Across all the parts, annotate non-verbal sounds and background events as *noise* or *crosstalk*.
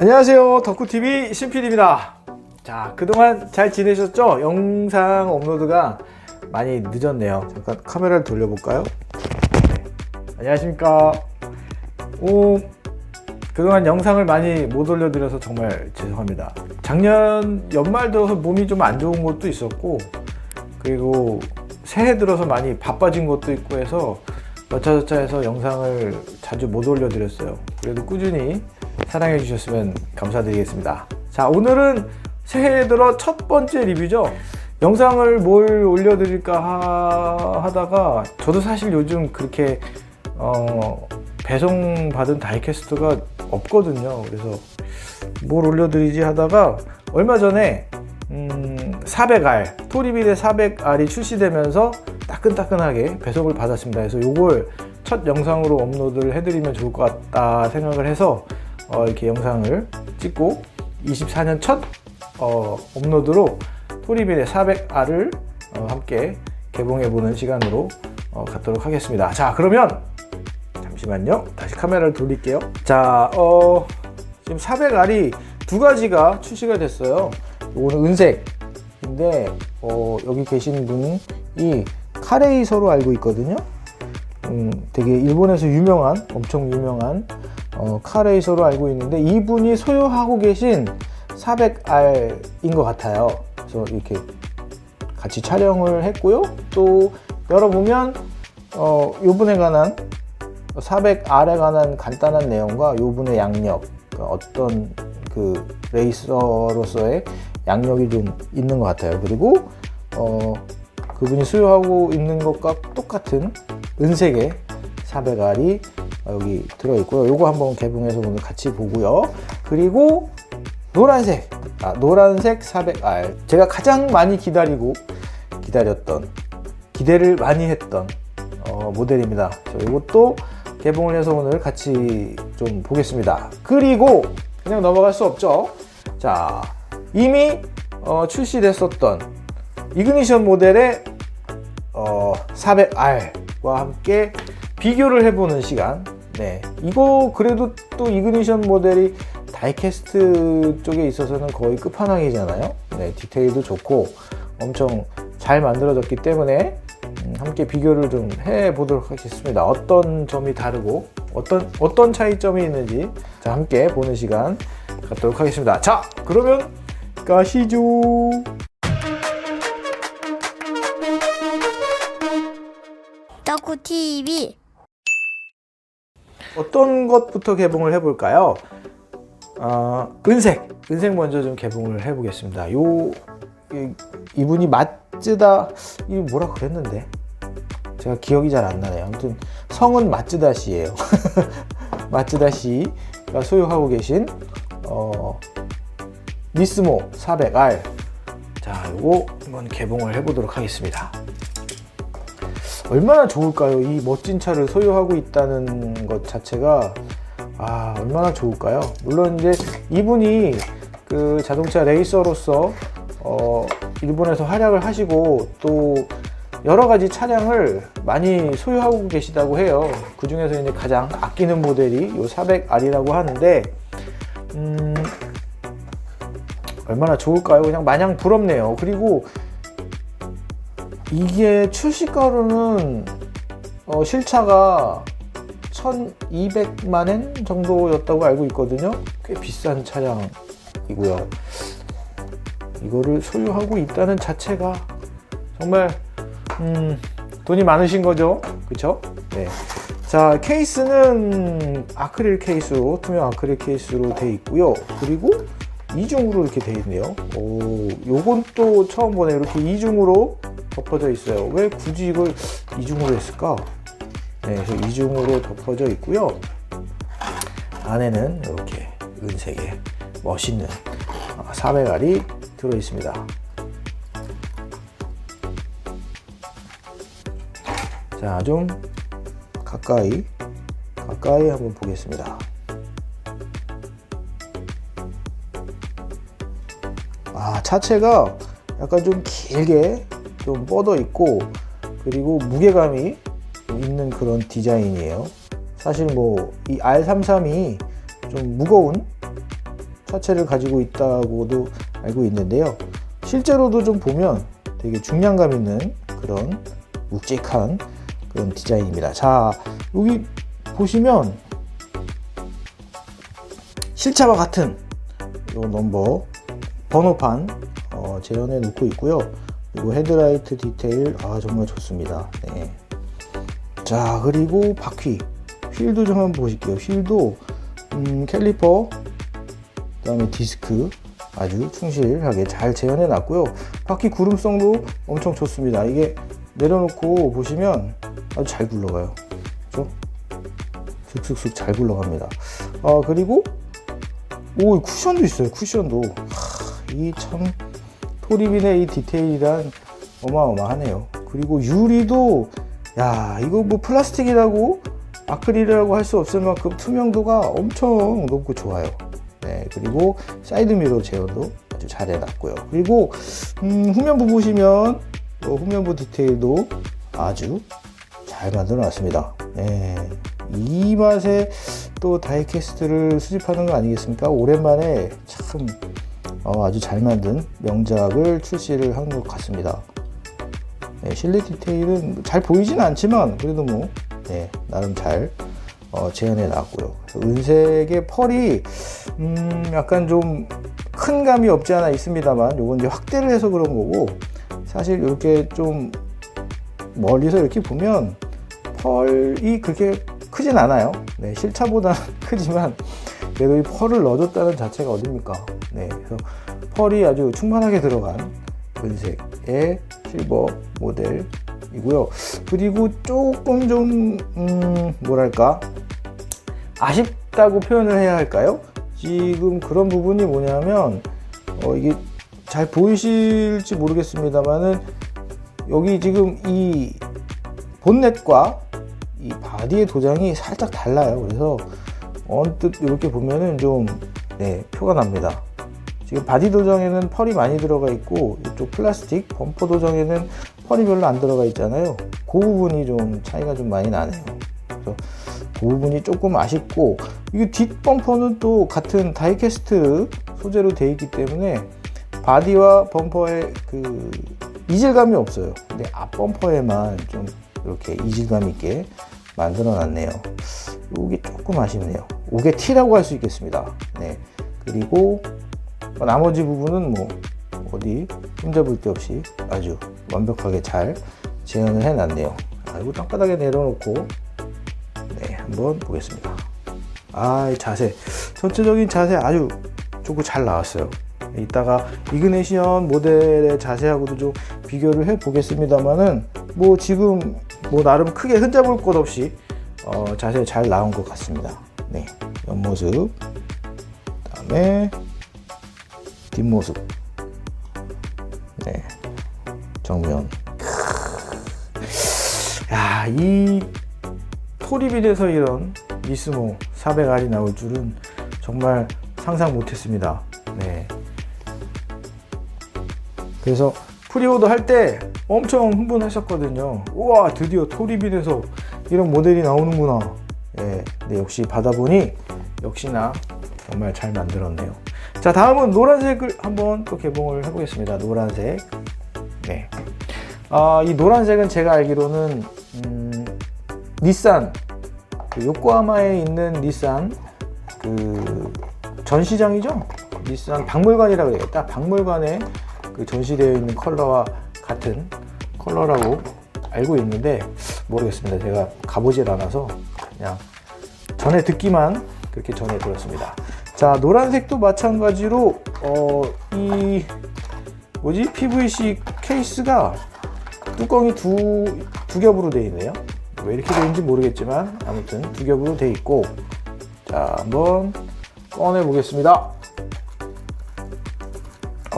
안녕하세요. 덕후TV 신PD입니다. 자, 그동안 잘 지내셨죠? 영상 업로드가 많이 늦었네요. 잠깐 카메라를 돌려볼까요? 네. 안녕하십니까. 오, 그동안 영상을 많이 못 올려드려서 정말 죄송합니다. 작년 연말 들어서 몸이 좀 안 좋은 것도 있었고, 그리고 새해 들어서 많이 바빠진 것도 있고 해서 여차저차 해서 영상을 자주 못 올려드렸어요. 그래도 꾸준히 사랑해 주셨으면 감사드리겠습니다. 자, 오늘은 새해 들어 첫 번째 리뷰죠. 영상을 뭘 올려드릴까 하, 하다가 저도 사실 요즘 그렇게 어, 배송받은 다이캐스트가 없거든요. 그래서 뭘 올려드리지 하다가 얼마 전에 음, 400R 토리빌의 400R이 출시되면서 따끈따끈하게 배송을 받았습니다. 그래서 이걸 첫 영상으로 업로드를 해드리면 좋을 것 같다 생각을 해서 어, 이렇게 영상을 찍고 24년 첫 어, 업로드로 토리빌의 400R을 어, 함께 개봉해보는 시간으로 어, 갖도록 하겠습니다. 자, 그러면 잠시만요. 다시 카메라를 돌릴게요. 자, 어, 지금 400R이 두 가지가 출시가 됐어요. 이거는 은색인데, 어, 여기 계신 분이 카레이서로 알고 있거든요. 음, 되게 일본에서 유명한, 엄청 유명한 어, 카레이서로 알고 있는데, 이분이 소유하고 계신 400R인 것 같아요. 그래서 이렇게 같이 촬영을 했고요. 또 열어보면, 어, 요분에 관한 400R에 관한 간단한 내용과 요분의 양력, 그 어떤 그 레이서로서의 양력이 좀 있는 것 같아요. 그리고 어, 그분이 수요하고 있는 것과 똑같은 은색의 400R이 여기 들어있고요. 요거 한번 개봉해서 오늘 같이 보고요. 그리고 노란색, 아, 노란색 400R. 제가 가장 많이 기다리고 기다렸던, 기대를 많이 했던 어, 모델입니다. 이것도 개봉을 해서 오늘 같이 좀 보겠습니다. 그리고 그냥 넘어갈 수 없죠. 자, 이미 어, 출시됐었던 이그니션 모델의 어, 400R 과 함께 비교를 해보는 시간. 네, 이거 그래도 또 이그니션 모델이 다이캐스트 쪽에 있어서는 거의 끝판왕이잖아요. 네, 디테일도 좋고 엄청 잘 만들어졌기 때문에 음, 함께 비교를 좀 해보도록 하겠습니다. 어떤 점이 다르고 어떤 어떤 차이점이 있는지 자, 함께 보는 시간 갖도록 하겠습니다. 자, 그러면 가시죠. 덕후 TV 어떤 것부터 개봉을 해볼까요? 어, 은색, 은색 먼저 좀 개봉을 해보겠습니다. 요 이, 이분이 마츠다 이 뭐라 그랬는데 제가 기억이 잘 안 나네요. 아무튼 성은 마츠다 씨예요. *laughs* 마츠다 씨가 소유하고 계신 어, 니스모 400R 자, 요거 한번 개봉을 해보도록 하겠습니다. 얼마나 좋을까요? 이 멋진 차를 소유하고 있다는 것 자체가 아 얼마나 좋을까요? 물론 이제 이분이 그 자동차 레이서로서 어, 일본에서 활약을 하시고 또 여러 가지 차량을 많이 소유하고 계시다고 해요. 그 중에서 이제 가장 아끼는 모델이 요 400R이라고 하는데 음, 얼마나 좋을까요? 그냥 마냥 부럽네요. 그리고 이게 출시가로는 어, 실차가 1200만 엔 정도였다고 알고 있거든요. 꽤 비싼 차량이고요. 이거를 소유하고 있다는 자체가 정말 음, 돈이 많으신 거죠. 그쵸? 네. 자, 케이스는 아크릴 케이스로, 투명 아크릴 케이스로 돼 있고요. 그리고 이중으로 이렇게 돼 있네요. 오, 요건 또 처음 보네. 이렇게 이중으로 덮어져 있어요. 왜 굳이 이걸 이중으로 했을까? 네, 그래서 이중으로 덮어져 있고요. 안에는 이렇게 은색의 멋있는 400알이 들어 있습니다. 자, 좀 가까이 가까이 한번 보겠습니다. 아, 차체가 약간 좀 길게 좀 뻗어 있고 그리고 무게감이 있는 그런 디자인이에요. 사실 뭐 이 R33이 좀 무거운 차체를 가지고 있다고도 알고 있는데요. 실제로도 좀 보면 되게 중량감 있는 그런 묵직한 그런 디자인입니다. 자, 여기 보시면 실차와 같은 요 넘버 번호판 어, 재현해 놓고 있고요. 그리고 헤드라이트 디테일 아 정말 좋습니다. 네. 자 그리고 바퀴 휠도 좀 한번 보실게요. 휠도 음, 캘리퍼 그 다음에 디스크 아주 충실하게 잘 재현해 놨고요. 바퀴 구름성도 엄청 좋습니다. 이게 내려놓고 보시면 아주 잘 굴러가요. 그렇죠? 슥슥슥 잘 굴러갑니다. 아 그리고 오 쿠션도 있어요. 쿠션도 이 참 토리빈의 이 디테일이란 어마어마하네요. 그리고 유리도 야 이거 뭐 플라스틱이라고 아크릴이라고 할 수 없을 만큼 투명도가 엄청 높고 좋아요. 네 그리고 사이드 미러 제어도 아주 잘 해놨고요. 그리고 음, 후면부 보시면 또 후면부 디테일도 아주 잘 만들어놨습니다. 네, 이 맛에 또 다이캐스트를 수집하는 거 아니겠습니까? 오랜만에 참 어, 아주 잘 만든 명작을 출시를 한 것 같습니다. 네, 실내 디테일은 잘 보이진 않지만 그래도 뭐 네, 나름 잘 어, 재현해 놨고요. 은색의 펄이 음, 약간 좀 큰 감이 없지 않아 있습니다만 요건 이제 확대를 해서 그런 거고 사실 이렇게 좀 멀리서 이렇게 보면 펄이 그렇게 크진 않아요. 네, 실차보다 *laughs* 크지만 그래도 이 펄을 넣어줬다는 자체가 어딥니까? 네, 그래서 펄이 아주 충만하게 들어간 은색의 실버 모델이고요. 그리고 조금 좀 음, 뭐랄까 아쉽다고 표현을 해야 할까요? 지금 그런 부분이 뭐냐면 어, 이게 잘 보이실지 모르겠습니다만은 여기 지금 이 본넷과 이 바디의 도장이 살짝 달라요. 그래서 언뜻 이렇게 보면은 좀 네, 표가 납니다. 지금 바디 도장에는 펄이 많이 들어가 있고 이쪽 플라스틱 범퍼 도장에는 펄이 별로 안 들어가 있잖아요. 그 부분이 좀 차이가 좀 많이 나네요. 그래서 그 부분이 조금 아쉽고 이게 뒷 범퍼는 또 같은 다이캐스트 소재로 되어 있기 때문에 바디와 범퍼의 그 이질감이 없어요. 근데 앞 범퍼에만 좀 이렇게 이질감 있게 만들어 놨네요. 이게 조금 아쉽네요. 이게 T라고 할 수 있겠습니다. 네. 그리고 뭐 나머지 부분은 뭐 어디 흠잡을 데 없이 아주 완벽하게 잘 재현을 해 놨네요. 아, 이거 땅바닥에 내려놓고 네, 한번 보겠습니다. 아, 이 자세. 전체적인 자세 아주 좋고 잘 나왔어요. 이따가 이그네시언 모델의 자세하고도 좀 비교를 해 보겠습니다만은 뭐 지금 뭐 나름 크게 흠잡을 것 없이 어, 자세 잘 나온 것 같습니다. 네, 옆모습, 그다음에 뒷모습, 네, 정면. 야, 이 토리빈에서 이런 미스모 400R이 나올 줄은 정말 상상 못했습니다. 네. 그래서 프리오더 할때 엄청 흥분하셨거든요. 우와, 드디어 토리빈에서 이런 모델이 나오는구나. 예, 네, 역시 받아보니 역시나 정말 잘 만들었네요. 자, 다음은 노란색을 한번 또 개봉을 해보겠습니다. 노란색. 네. 아, 이 노란색은 제가 알기로는 음, 닛산 그 요코하마에 있는 닛산 그 전시장이죠. 닛산 박물관이라고 해요. 딱 박물관에 그 전시되어 있는 컬러와 같은 컬러라고 알고 있는데 모르겠습니다. 제가 가보질 않아서 그냥 전에 듣기만 그렇게 전해 들었습니다. 자 노란색도 마찬가지로 어, 이 뭐지 PVC 케이스가 뚜껑이 두, 두 겹으로 되어 있네요. 왜 이렇게 되는지 모르겠지만 아무튼 두 겹으로 되어 있고 자 한번 꺼내 보겠습니다.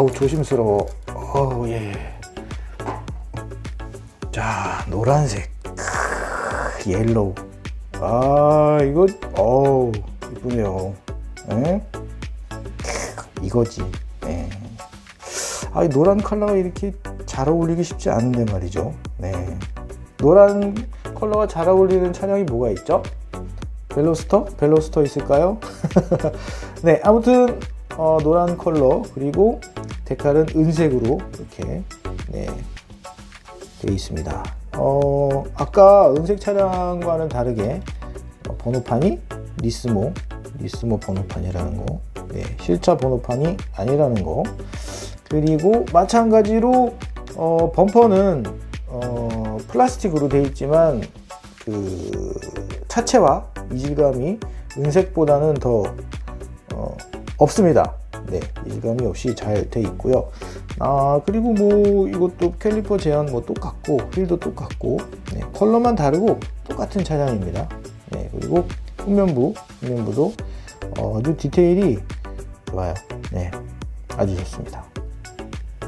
아우 조심스러워. 어우 예. 자 노란색, 크, 옐로우. 아 이거 어우 이쁘네요. 예? 크, 이거지. 예. 아, 이 노란 컬러가 이렇게 잘 어울리기 쉽지 않은데 말이죠. 네. 노란 컬러가 잘 어울리는 차량이 뭐가 있죠? 벨로스터? 벨로스터 있을까요? *laughs* 네, 아무튼 어, 노란 컬러 그리고 데칼은 은색으로 이렇게 네, 되어 있습니다. 어, 아까 은색 차량과는 다르게 어, 번호판이 니스모 니스모 번호판이라는 거, 네, 실차 번호판이 아니라는 거. 그리고 마찬가지로 어, 범퍼는 어, 플라스틱으로 되어 있지만 그 차체와 이질감이 은색보다는 더 어, 없습니다. 네, 이질감이 없이 잘돼 있고요. 아 그리고 뭐 이것도 캘리퍼 제한 뭐 똑같고 휠도 똑같고 네, 컬러만 다르고 똑같은 차량입니다. 네, 그리고 후면부 후면부도 어, 아주 디테일이 좋아요. 네, 아주 좋습니다.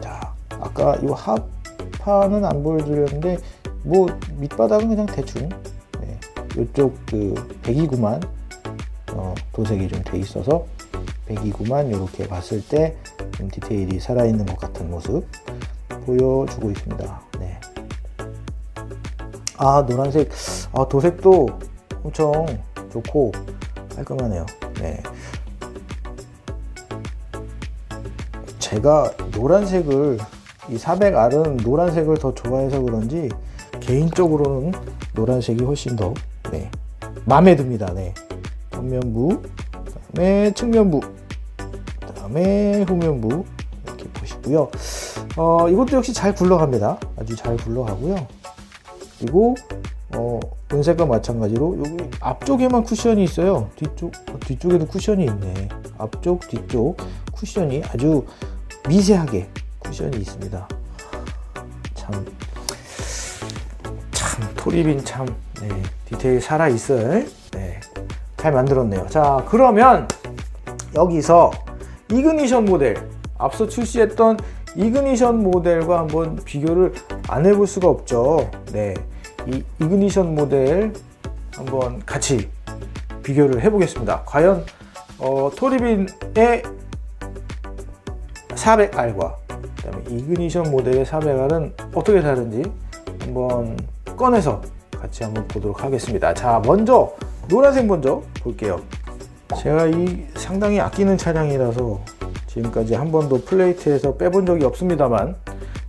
자, 아까 이 하파는 안 보여드렸는데 뭐 밑바닥은 그냥 대충 네, 이쪽 그 배기구만 어, 도색이 좀 돼 있어서 배기구만 이렇게 봤을 때좀 디테일이 살아있는 것 같은 모습 보여주고 있습니다. 네. 아 노란색 아 도색도 엄청 좋고 깔끔하네요. 네. 제가 노란색을 이 400R은 노란색을 더 좋아해서 그런지 개인적으로는 노란색이 훨씬 더 네, 마음에 듭니다. 네. 뒷면부, 그다음에 측면부, 그 다음에 후면부 이렇게 보시고요. 어, 이것도 역시 잘 굴러갑니다. 아주 잘 굴러가고요. 그리고 어, 은색과 마찬가지로 여기 앞쪽에만 쿠션이 있어요. 뒤쪽 어, 뒤쪽에도 쿠션이 있네. 앞쪽 뒤쪽 쿠션이 아주 미세하게 쿠션이 있습니다. 참, 참 토리빈 참 네, 디테일 살아 있을 네, 잘 만들었네요. 자 그러면 여기서 이그니션 모델 앞서 출시했던 이그니션 모델과 한번 비교를 안 해볼 수가 없죠. 네, 이 이그니션 모델 한번 같이 비교를 해보겠습니다. 과연 어, 토리빈의 400R과 그다음에 이그니션 모델의 400R은 어떻게 다른지 한번 꺼내서 같이 한번 보도록 하겠습니다. 자, 먼저 노란색 먼저 볼게요. 제가 이 상당히 아끼는 차량이라서 지금까지 한 번도 플레이트에서 빼본 적이 없습니다만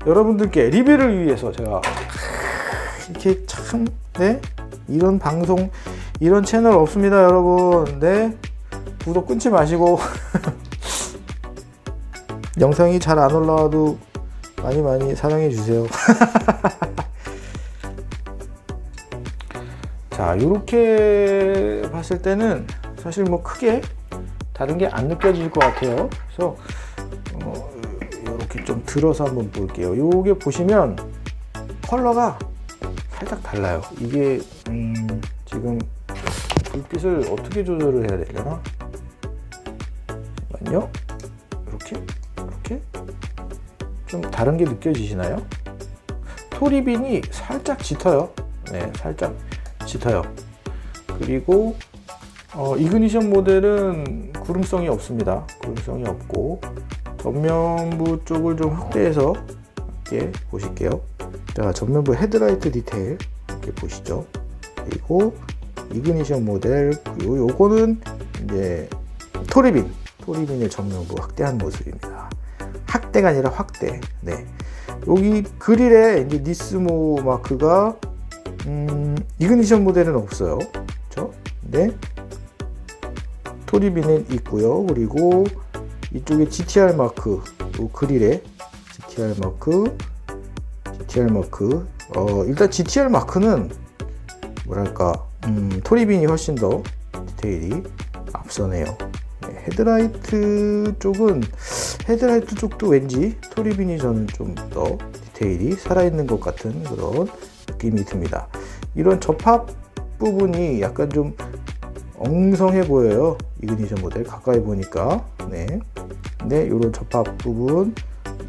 여러분들께 리뷰를 위해서 제가 이렇게 참, 네? 이런 방송, 이런 채널 없습니다, 여러분. 네? 구독 끊지 마시고 *laughs* 영상이 잘 안 올라와도 많이 많이 사랑해 주세요. *laughs* 자, 이렇게 봤을 때는 사실 뭐 크게 다른 게 안 느껴질 것 같아요. 그래서 어, 이렇게 좀 들어서 한번 볼게요. 요게 보시면 컬러가 살짝 달라요. 이게 음, 지금 불빛을 어떻게 조절을 해야 되려나? 잠깐만요. 이렇게 이렇게 좀 다른 게 느껴지시나요? 토리빈이 살짝 짙어요. 네, 살짝 짙어요. 그리고 어, 이그니션 모델은 구름성이 없습니다. 구름성이 없고 전면부 쪽을 좀 확대해서 이렇게 보실게요. 자, 전면부 헤드라이트 디테일 이렇게 보시죠. 그리고 이그니션 모델 그리고 요거는 이제 토리빈 토리빈의 전면부 확대한 모습입니다. 확대가 아니라 확대. 네. 여기 그릴에 이제 니스모 마크가 음, 이그니션 모델은 없어요. 그렇죠? 네. 토리빈은 있고요. 그리고 이쪽에 GTR 마크, 또 그릴에 GTR 마크, GTR 마크. 어, 일단 GTR 마크는 뭐랄까, 음, 토리빈이 훨씬 더 디테일이 앞서네요. 네, 헤드라이트 쪽은 헤드라이트 쪽도 왠지 토리빈이 저는 좀 더 디테일이 살아있는 것 같은 그런 느낌이 듭니다. 이런 접합 부분이 약간 좀 엉성해 보여요. 이그니션 모델 가까이 보니까. 네. 근데 이런 접합 부분,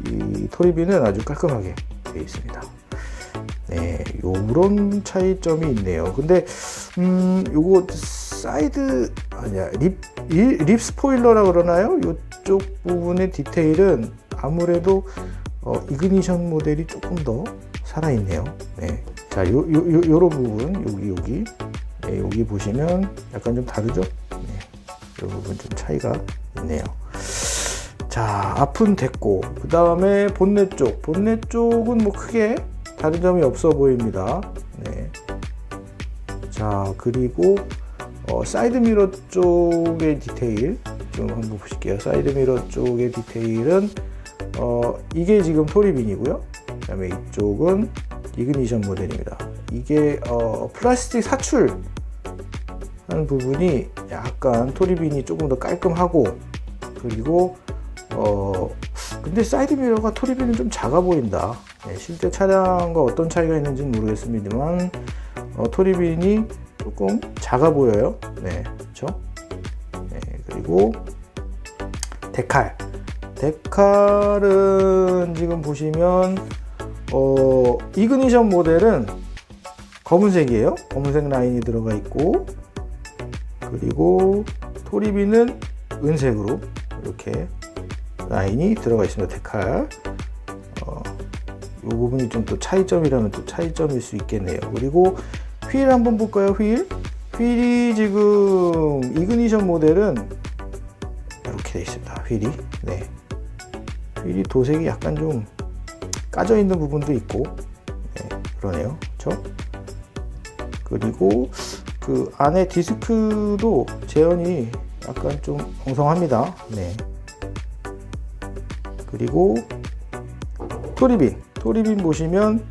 이 토리빈은 아주 깔끔하게 되어 있습니다. 네, 요런 차이점이 있네요. 근데, 음, 요거 사이드, 아니야, 립, 이- 립 스포일러라 그러나요? 요쪽 부분의 디테일은 아무래도 어, 이그니션 모델이 조금 더 살아있네요. 네. 자, 요, 요, 요, 요런 부분, 여기, 여기. 네, 여기 보시면 약간 좀 다르죠? 네. 이 부분 좀 차이가 있네요. 자, 앞은 됐고, 그 다음에 본넷 쪽. 본넷 쪽은 뭐 크게 다른 점이 없어 보입니다. 네. 자, 그리고 어, 사이드 미러 쪽의 디테일 좀 한번 보실게요. 사이드 미러 쪽의 디테일은 어, 이게 지금 토리빈이고요. 그다음에 이쪽은 이그니션 모델입니다. 이게 어, 플라스틱 사출 하는 부분이 약간 토리빈이 조금 더 깔끔하고 그리고 어 근데 사이드 미러가 토리빈은 좀 작아 보인다. 네, 실제 차량과 어떤 차이가 있는지는 모르겠습니다만 어, 토리빈이 조금 작아 보여요. 네, 그렇죠? 네, 그리고 데칼. 데칼은 지금 보시면 어, 이그니션 모델은 검은색이에요. 검은색 라인이 들어가 있고 그리고 토리빈은 은색으로 이렇게 라인이 들어가 있습니다. 데칼. 어, 이 부분이 좀 또 차이점이라면 또 차이점일 수 있겠네요. 그리고 휠 한번 볼까요? 휠. 휠이 지금 이그니션 모델은 이렇게 되어 있습니다. 휠이. 네. 휠이 도색이 약간 좀 까져 있는 부분도 있고, 네, 그러네요. 그렇죠? 그리고 그 안에 디스크도 재현이 약간 좀 엉성합니다. 네. 그리고 토리빈, 토리빈 보시면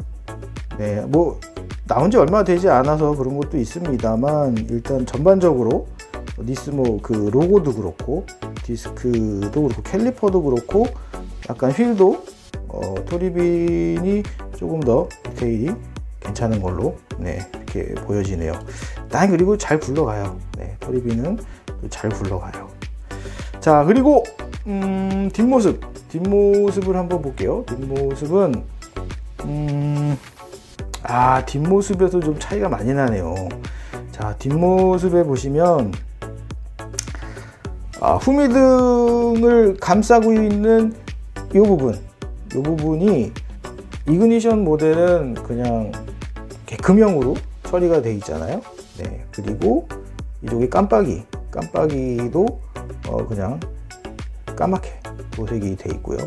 네, 뭐 나온 지 얼마 되지 않아서 그런 것도 있습니다만 일단 전반적으로 니스모 그 로고도 그렇고 디스크도 그렇고 캘리퍼도 그렇고 약간 휠도 어, 토리빈이 조금 더 디테일이 괜찮은 걸로 네, 이렇게 보여지네요. 난 그리고 잘 굴러가요. 네, 토리빈은 또잘 굴러가요. 자 그리고 음, 뒷모습 뒷모습을 한번 볼게요. 뒷모습은 음, 아 뒷모습에서 좀 차이가 많이 나네요. 자 뒷모습에 보시면 아, 후미등을 감싸고 있는 이 부분 이 부분이 이그니션 모델은 그냥 금형으로 처리가 되어 있잖아요. 네 그리고 이쪽에 깜빡이 깜빡이도 어, 그냥 까맣게 도색이 돼 있고요.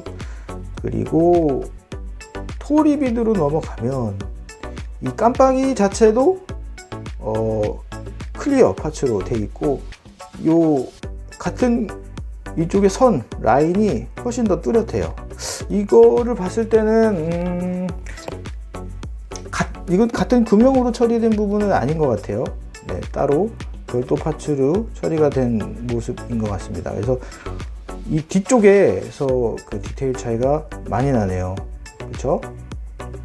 그리고 토리비드로 넘어가면 이 깜빡이 자체도 어, 클리어 파츠로 돼 있고 요 같은 이쪽에 선 라인이 훨씬 더 뚜렷해요. 이거를 봤을 때는 음, 가, 이건 같은 금형으로 처리된 부분은 아닌 것 같아요. 네, 따로 별도 파츠로 처리가 된 모습인 것 같습니다. 그래서 이 뒤쪽에서 그 디테일 차이가 많이 나네요. 그렇죠?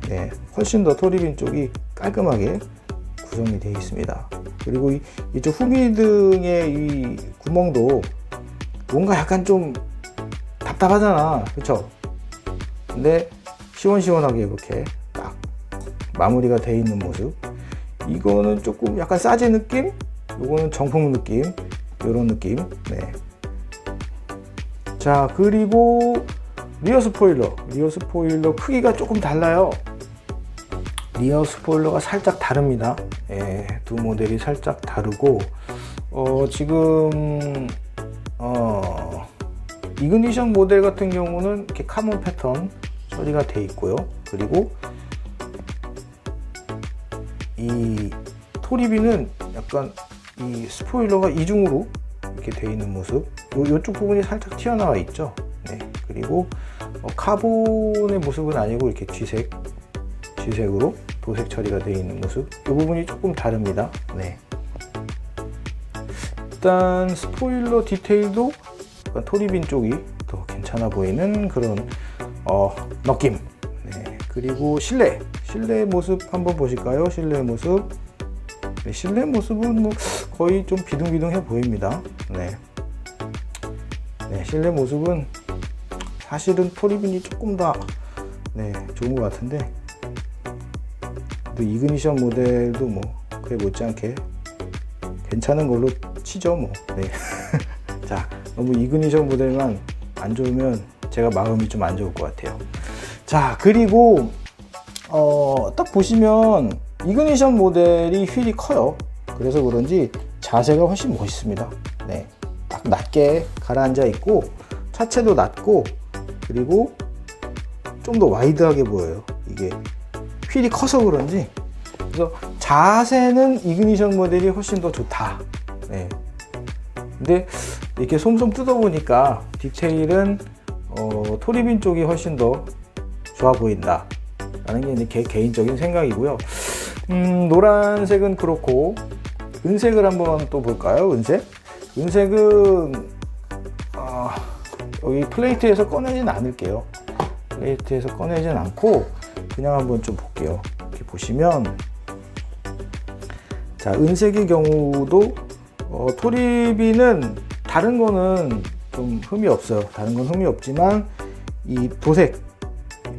네, 훨씬 더 토리빈 쪽이 깔끔하게 구성이 되어 있습니다. 그리고 이, 이쪽 후미등의 이 구멍도 뭔가 약간 좀 답답하잖아. 그쵸? 근데 시원시원하게 이렇게 딱 마무리가 되어 있는 모습. 이거는 조금 약간 싸제 느낌? 요거는 정품 느낌. 이런 느낌. 네. 자, 그리고 리어 스포일러. 리어 스포일러 크기가 조금 달라요. 리어 스포일러가 살짝 다릅니다. 예, 두 모델이 살짝 다르고, 어, 지금, 어, 이그니션 모델 같은 경우는 이렇게 카몬 패턴 처리가 돼 있고요. 그리고 이 토리비는 약간 이 스포일러가 이중으로 이렇게 돼 있는 모습. 요, 요쪽 부분이 살짝 튀어나와 있죠. 네. 그리고 어, 카본의 모습은 아니고 이렇게 쥐색, 쥐색으로 도색 처리가 되어 있는 모습. 이 부분이 조금 다릅니다. 네. 일단 스포일러 디테일도 토리빈 쪽이 더 괜찮아 보이는 그런 어, 느낌. 네. 그리고 실내, 실내 모습 한번 보실까요? 실내 모습. 네, 실내 모습은 뭐 거의 좀 비둥비둥해 보입니다. 네. 네, 실내 모습은 사실은 토리빈이 조금 더 네, 좋은 것 같은데 또 이그니션 모델도 뭐 그에 못지않게 괜찮은 걸로 치죠 뭐. 네. *laughs* 자, 너무 이그니션 모델만 안 좋으면 제가 마음이 좀 안 좋을 것 같아요. 자, 그리고 어, 딱 보시면 이그니션 모델이 휠이 커요. 그래서 그런지 자세가 훨씬 멋있습니다. 네. 딱 낮게 가라앉아 있고 차체도 낮고 그리고 좀 더 와이드하게 보여요. 이게 휠이 커서 그런지 그래서 자세는 이그니션 모델이 훨씬 더 좋다. 네. 근데 이렇게 솜솜 뜯어보니까 디테일은 어, 토리빈 쪽이 훨씬 더 좋아 보인다. 라는 게 개, 개인적인 생각이고요. 음, 노란색은 그렇고, 은색을 한번 또 볼까요? 은색? 은색은, 아, 여기 플레이트에서 꺼내진 않을게요. 플레이트에서 꺼내진 않고, 그냥 한번 좀 볼게요. 이렇게 보시면, 자, 은색의 경우도, 어, 토리비는 다른 거는 좀 흠이 없어요. 다른 건 흠이 없지만, 이 도색,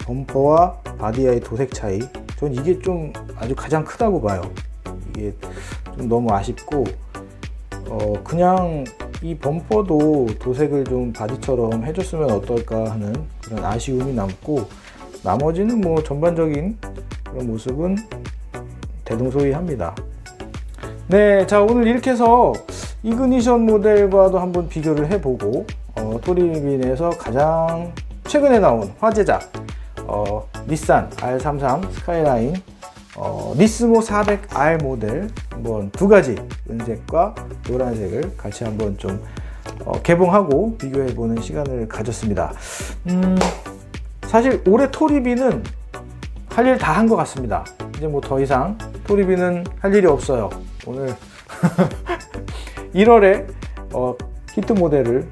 범퍼와 바디아의 도색 차이 전 이게 좀 아주 가장 크다고 봐요 이게 좀 너무 아쉽고 어 그냥 이 범퍼도 도색을 좀 바디처럼 해줬으면 어떨까 하는 그런 아쉬움이 남고 나머지는 뭐 전반적인 그런 모습은 대동소이합니다 네, 자 오늘 이렇게 해서 이그니션 모델과도 한번 비교를 해보고 어, 토리빈에서 가장 최근에 나온 화제작 어, 닛산 R33 스카이라인 어, 니스모 400R 모델 한번 두 가지 은색과 노란색을 같이 한번 좀 어, 개봉하고 비교해 보는 시간을 가졌습니다. 음, 사실 올해 토리비는 할 일 다 한 것 같습니다. 이제 뭐 더 이상 토리비는 할 일이 없어요. 오늘 *laughs* 1월에 어, 히트 모델을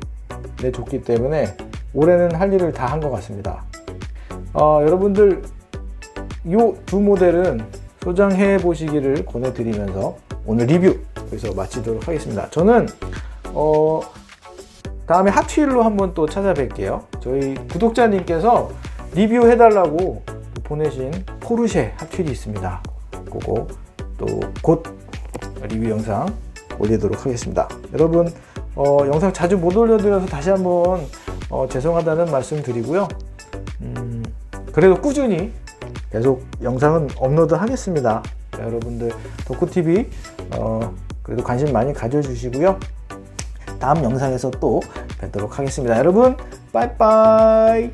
내줬기 때문에 올해는 할 일을 다 한 것 같습니다. 어, 여러분들 이 두 모델은 소장해 보시기를 권해드리면서 오늘 리뷰 여기서 마치도록 하겠습니다. 저는 어, 다음에 핫휠로 한번 또 찾아뵐게요. 저희 구독자님께서 리뷰해달라고 보내신 포르쉐 핫휠이 있습니다. 그거 또 곧 리뷰 영상 올리도록 하겠습니다. 여러분 어, 영상 자주 못 올려드려서 다시 한번 어, 죄송하다는 말씀 드리고요. 음, 그래도 꾸준히 계속 영상은 업로드 하겠습니다. 자, 여러분들 덕후TV 어, 그래도 관심 많이 가져주시고요. 다음 영상에서 또 뵙도록 하겠습니다. 여러분 빠이빠이